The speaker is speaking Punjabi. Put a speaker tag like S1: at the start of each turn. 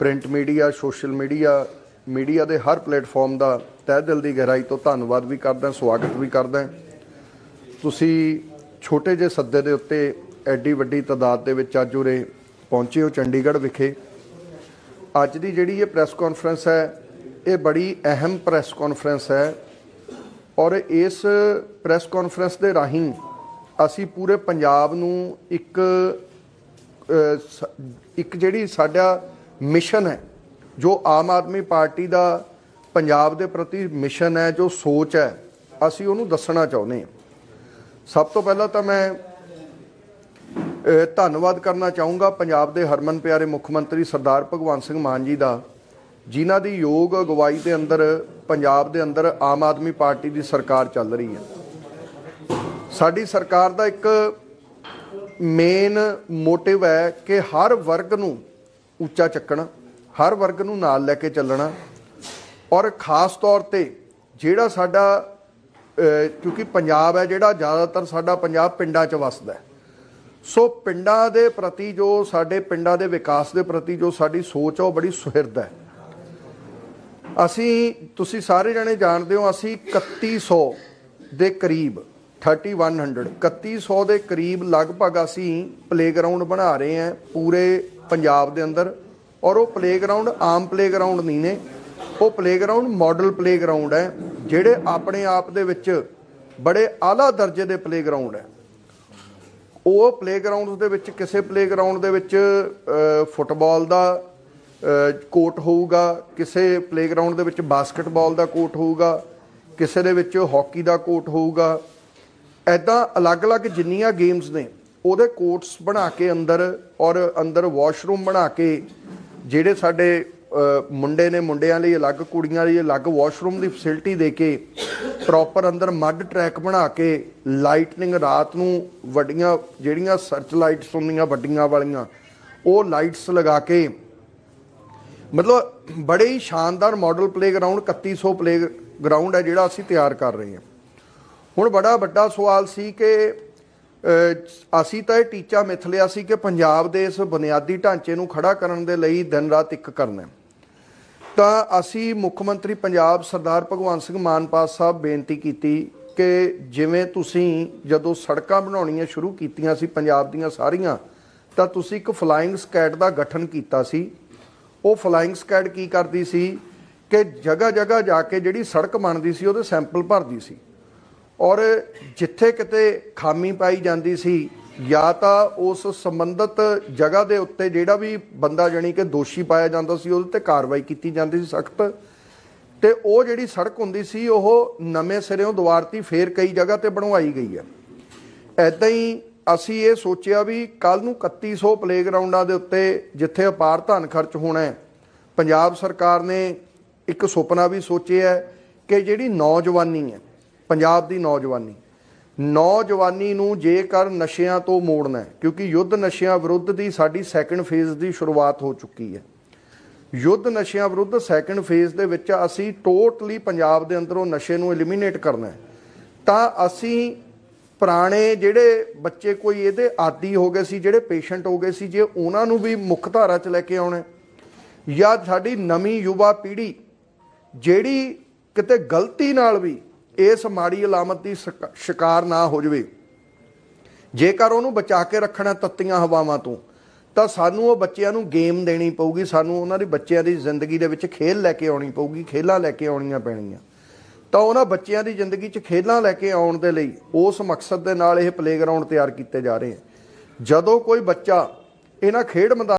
S1: Print media social media media ਦੇ ਹਰ ਪਲੇਟਫਾਰਮ ਦਾ ਤਹਿ ਦਿਲ ਦੀ ਗਹਿਰਾਈ ਤੋਂ ਧੰਨਵਾਦ ਵੀ ਕਰਦਾ, ਸਵਾਗਤ ਵੀ ਕਰਦਾ। ਤੁਸੀਂ ਛੋਟੇ ਜਿਹੇ ਸੱਦੇ ਦੇ ਉੱਤੇ ਐਡੀ ਵੱਡੀ ਤਾਦਾਦ ਦੇ ਵਿੱਚ ਅੱਜ ਉਰੇ ਪਹੁੰਚੇ ਹੋ ਚੰਡੀਗੜ੍ਹ ਵਿਖੇ। ਅੱਜ ਦੀ ਜਿਹੜੀ ਇਹ ਪ੍ਰੈਸ ਕਾਨਫਰੰਸ ਹੈ, ਇਹ ਬੜੀ ਅਹਿਮ ਪ੍ਰੈਸ ਕਾਨਫਰੰਸ ਹੈ ਔਰ ਇਸ ਪ੍ਰੈਸ ਕਾਨਫਰੰਸ ਦੇ ਰਾਹੀਂ ਅਸੀਂ ਪੂਰੇ ਪੰਜਾਬ ਨੂੰ ਇੱਕ ਇੱਕ ਜਿਹੜੀ ਸਾਡਾ ਮਿਸ਼ਨ ਹੈ, ਜੋ ਆਮ ਆਦਮੀ ਪਾਰਟੀ ਦਾ ਪੰਜਾਬ ਦੇ ਪ੍ਰਤੀ ਮਿਸ਼ਨ ਹੈ, ਜੋ ਸੋਚ ਹੈ, ਅਸੀਂ ਉਹਨੂੰ ਦੱਸਣਾ ਚਾਹੁੰਦੇ ਹਾਂ। ਸਭ ਤੋਂ ਪਹਿਲਾਂ ਤਾਂ ਮੈਂ ਧੰਨਵਾਦ ਕਰਨਾ ਚਾਹੂੰਗਾ ਪੰਜਾਬ ਦੇ ਹਰਮਨ ਪਿਆਰੇ ਮੁੱਖ ਮੰਤਰੀ ਸਰਦਾਰ ਭਗਵੰਤ ਸਿੰਘ ਮਾਨ ਜੀ ਦਾ, ਜਿਨ੍ਹਾਂ ਦੀ ਯੋਗ ਅਗਵਾਈ ਦੇ ਅੰਦਰ, ਪੰਜਾਬ ਦੇ ਅੰਦਰ ਆਮ ਆਦਮੀ ਪਾਰਟੀ ਦੀ ਸਰਕਾਰ ਚੱਲ ਰਹੀ ਹੈ। ਸਾਡੀ ਸਰਕਾਰ ਦਾ ਇੱਕ ਮੇਨ ਮੋਟਿਵ ਹੈ ਕਿ ਹਰ ਵਰਗ ਨੂੰ ਉੱਚਾ ਚੱਕਣਾ, ਹਰ ਵਰਗ ਨੂੰ ਨਾਲ ਲੈ ਕੇ ਚੱਲਣਾ। ਔਰ ਖਾਸ ਤੌਰ ਤੇ ਜਿਹੜਾ ਸਾਡਾ ਕਿਉਂਕਿ ਪੰਜਾਬ ਹੈ ਜਿਹੜਾ, ਜ਼ਿਆਦਾਤਰ ਸਾਡਾ ਪੰਜਾਬ ਪਿੰਡਾਂ 'ਚ ਵਸਦਾ ਸੋ ਪਿੰਡਾਂ ਦੇ ਪ੍ਰਤੀ ਜੋ ਸਾਡੇ, ਪਿੰਡਾਂ ਦੇ ਵਿਕਾਸ ਦੇ ਪ੍ਰਤੀ ਜੋ ਸਾਡੀ ਸੋਚ ਹੈ ਉਹ ਬੜੀ ਸੁਹਿਰਦ ਹੈ। ਅਸੀਂ, ਤੁਸੀਂ ਸਾਰੇ ਜਣੇ ਜਾਣਦੇ ਹੋ, ਅਸੀਂ 3100 ਦੇ ਕਰੀਬ 3100. 3100 ਦੇ ਕਰੀਬ ਲਗਭਗ ਅਸੀਂ ਪਲੇਗਰਾਉਂਡ ਬਣਾ ਰਹੇ ਹਾਂ ਪੂਰੇ ਪੰਜਾਬ ਦੇ ਅੰਦਰ ਔਰ ਉਹ ਪਲੇਗਰਾਉਂਡ ਆਮ ਪਲੇਗਰਾਉਂਡ ਨਹੀਂ ਨੇ। ਉਹ ਪਲੇਗਰਾਉਂਡ ਮਾਡਲ ਪਲੇਗਰਾਉਂਡ ਹੈ ਜਿਹੜੇ ਆਪਣੇ ਆਪ ਦੇ ਵਿੱਚ ਬੜੇ ਆਲਾ ਦਰਜੇ ਦੇ ਪਲੇਗਰਾਉਂਡ ਹੈ। ਉਹ ਪਲੇਗਰਾਉਂਡਸ ਦੇ ਵਿੱਚ ਕਿਸੇ ਪਲੇਗਰਾਉਂਡ ਦੇ ਵਿੱਚ ਫੁੱਟਬਾਲ ਦਾ ਅ, ਕੋਰਟ ਹੋਊਗਾ ਕਿਸੇ ਪਲੇਗਰਾਉਂਡ ਦੇ ਵਿੱਚ ਬਾਸਕਟਬਾਲ ਦਾ ਕੋਰਟ ਹੋਊਗਾ ਕਿਸੇ ਦੇ ਵਿੱਚ ਹਾਕੀ ਦਾ ਕੋਰਟ ਹੋਊਗਾ ਐਦਾਂ ਅਲੱਗ-ਅਲੱਗ ਜਿੰਨੀਆਂ ਗੇਮਸ ਨੇ, ਉਹਦੇ ਕੋਰਟਸ ਬਣਾ ਕੇ ਅੰਦਰ ਔਰ ਅੰਦਰ ਵਾਸ਼ਰੂਮ ਬਣਾ ਕੇ ਜਿਹੜੇ ਸਾਡੇ ਮੁੰਡੇ ਨੇ ਮੁੰਡਿਆਂ ਲਈ ਅਲੱਗ, ਕੁੜੀਆਂ ਲਈ ਅਲੱਗ ਵਾਸ਼ਰੂਮ ਦੀ ਫੈਸਿਲਿਟੀ ਦੇ ਕੇ ਪ੍ਰੋਪਰ ਅੰਦਰ ਮੱਡ ਟਰੈਕ ਬਣਾ ਕੇ ਲਾਈਟਨਿੰਗ ਰਾਤ ਨੂੰ ਵੱਡੀਆਂ ਜਿਹੜੀਆਂ ਸਰਚ ਲਾਈਟਸ ਹੁੰਦੀਆਂ ਵੱਡੀਆਂ ਵਾਲੀਆਂ, ਉਹ ਲਾਈਟਸ ਲਗਾ ਕੇ ਮਤਲਬ ਬੜੇ ਹੀ ਸ਼ਾਨਦਾਰ ਮਾਡਲ ਪਲੇਗਰਾਉਂਡ 3100 ਪਲੇਗਰਾਉਂਡ ਹੈ ਜਿਹੜਾ ਅਸੀਂ ਤਿਆਰ ਕਰ ਰਹੇ ਹਾਂ। ਹੁਣ ਬੜਾ ਵੱਡਾ ਸਵਾਲ ਸੀ ਕਿ ਅਸੀਂ ਤਾਂ ਇਹ ਟੀਚਾ ਮਿੱਥ ਲਿਆ ਸੀ ਕਿ ਪੰਜਾਬ ਦੇ ਇਸ ਬੁਨਿਆਦੀ ਢਾਂਚੇ ਨੂੰ ਖੜਾ ਕਰਨ ਦੇ ਲਈ ਦਿਨ ਰਾਤ ਇੱਕ ਕਰਨਾ ਤਾਂ ਅਸੀਂ ਮੁੱਖ ਮੰਤਰੀ ਪੰਜਾਬ ਸਰਦਾਰ ਭਗਵੰਤ ਸਿੰਘ ਮਾਨ ਪਾਸ ਸਾਹਿਬ ਬੇਨਤੀ ਕੀਤੀ ਕਿ ਜਿਵੇਂ ਤੁਸੀਂ ਜਦੋਂ ਸੜਕਾਂ ਬਣਾਉਣੀਆਂ ਸ਼ੁਰੂ ਕੀਤੀਆਂ ਸੀ ਪੰਜਾਬ ਦੀਆਂ ਸਾਰੀਆਂ, ਤਾਂ ਤੁਸੀਂ ਇੱਕ ਫਲਾਈਂਗ ਸਕੈਡ ਦਾ ਗਠਨ ਕੀਤਾ ਸੀ। ਉਹ ਫਲਾਈਂਗ ਸਕੈਡ ਕੀ ਕਰਦੀ ਸੀ ਕਿ ਜਗ੍ਹਾ ਜਗ੍ਹਾ ਜਾ ਕੇ ਜਿਹੜੀ ਸੜਕ ਬਣਦੀ ਸੀ ਉਹਦੇ ਸੈਂਪਲ ਭਰਦੀ ਸੀ। ਔਰ ਜਿੱਥੇ ਕਿਤੇ ਖਾਮੀ ਪਾਈ ਜਾਂਦੀ ਸੀ, ਜਾਂ ਤਾਂ ਉਸ ਸੰਬੰਧਿਤ ਜਗ੍ਹਾ ਦੇ ਉੱਤੇ ਜਿਹੜਾ ਵੀ ਬੰਦਾ ਜਾਣੀ ਕਿ ਦੋਸ਼ੀ ਪਾਇਆ ਜਾਂਦਾ ਸੀ, ਉਹਦੇ ਤੇ ਕਾਰਵਾਈ ਕੀਤੀ ਜਾਂਦੀ ਸੀ ਸਖਤ। ਤੇ ਉਹ ਜਿਹੜੀ ਸੜਕ ਹੁੰਦੀ ਸੀ, ਉਹ ਨਵੇਂ ਸਿਰਿਓਂ ਦੁਆਰਤੀ ਫੇਰ ਕਈ ਜਗ੍ਹਾ ਤੇ ਬਣਵਾਈ ਗਈ ਹੈ ਐਦਾਂ ਹੀ ਅਸੀਂ ਇਹ ਸੋਚਿਆ ਵੀ ਕੱਲ ਨੂੰ 3100 ਪਲੇਗਰਾਉਂਡਾਂ ਦੇ ਉੱਤੇ ਜਿੱਥੇ ਅਪਾਰ ਧਨ ਖਰਚ ਹੋਣਾ ਹੈ, ਪੰਜਾਬ ਸਰਕਾਰ ਨੇ ਇੱਕ ਸੁਪਨਾ ਵੀ ਸੋਚਿਆ ਕਿ ਜਿਹੜੀ ਨੌਜਵਾਨੀ ਹੈ ਪੰਜਾਬ ਦੀ ਨੌਜਵਾਨੀ। ਨੌਜਵਾਨੀ ਨੂੰ ਜੇਕਰ ਨਸ਼ਿਆਂ ਤੋਂ ਮੋੜਨਾ ਹੈ, ਕਿਉਂਕਿ ਯੁੱਧ ਨਸ਼ਿਆਂ ਵਿਰੁੱਧ ਦੀ ਸਾਡੀ ਸੈਕੰਡ ਫੇਜ਼ ਦੀ ਸ਼ੁਰੂਆਤ ਹੋ ਚੁੱਕੀ ਹੈ। ਯੁੱਧ ਨਸ਼ਿਆਂ ਵਿਰੁੱਧ ਸੈਕੰਡ ਫੇਜ਼ ਦੇ ਵਿੱਚ ਅਸੀਂ ਟੋਟਲੀ ਪੰਜਾਬ ਦੇ ਅੰਦਰੋਂ ਨਸ਼ੇ ਨੂੰ ਐਲੀਮੀਨੇਟ ਕਰਨਾ ਹੈ। ਤਾਂ ਅਸੀਂ ਪੁਰਾਣੇ ਜਿਹੜੇ ਬੱਚੇ ਕੋਈ ਇਹਦੇ ਆਦੀ ਹੋ ਗਏ ਸੀ, ਜਿਹੜੇ ਪੇਸ਼ੈਂਟ ਹੋ ਗਏ ਸੀ, ਜੇ ਉਹਨਾਂ ਨੂੰ ਵੀ ਮੁੱਖ ਧਾਰਾ 'ਚ ਲੈ ਕੇ ਆਉਣਾ ਜਾਂ ਸਾਡੀ ਨਵੀਂ ਯੁਵਾ ਪੀੜ੍ਹੀ ਜਿਹੜੀ ਕਿਤੇ ਗਲਤੀ ਨਾਲ ਵੀ ਇਸ ਮਾੜੀ ਅਲਾਮਤ ਦੀ ਸ਼ਿਕ- ਸ਼ਿਕਾਰ ਨਾ ਹੋ ਜਾਵੇ। ਜੇਕਰ ਉਹਨੂੰ ਬਚਾ ਕੇ ਰੱਖਣਾ ਤੱਤੀਆਂ ਹਵਾਵਾਂ ਤੋਂ, ਤਾਂ ਸਾਨੂੰ ਉਹ ਬੱਚਿਆਂ ਨੂੰ ਗੇਮ ਦੇਣੀ ਪਊਗੀ, ਸਾਨੂੰ ਉਹਨਾਂ ਦੇ ਬੱਚਿਆਂ ਦੀ ਜ਼ਿੰਦਗੀ ਦੇ ਵਿੱਚ ਖੇਲ ਲੈ ਕੇ ਆਉਣੀ ਪਊਗੀ, ਖੇਲਾਂ ਲੈ ਕੇ ਆਉਣੀਆਂ ਪੈਣੀਆਂ। ਤਾਂ ਉਹਨਾਂ ਬੱਚਿਆਂ ਦੀ ਜ਼ਿੰਦਗੀ 'ਚ ਖੇਲਾਂ ਲੈ ਕੇ ਆਉਣ ਦੇ ਲਈ ਉਸ ਮਕਸਦ ਦੇ ਨਾਲ ਇਹ ਪਲੇਗਰਾਉਂਡ ਤਿਆਰ ਕੀਤੇ ਜਾ ਰਹੇ ਹਨ। ਜਦੋਂ ਕੋਈ ਬੱਚਾ ਇਹਨਾਂ ਖੇਡ ਮੈਦਾਨ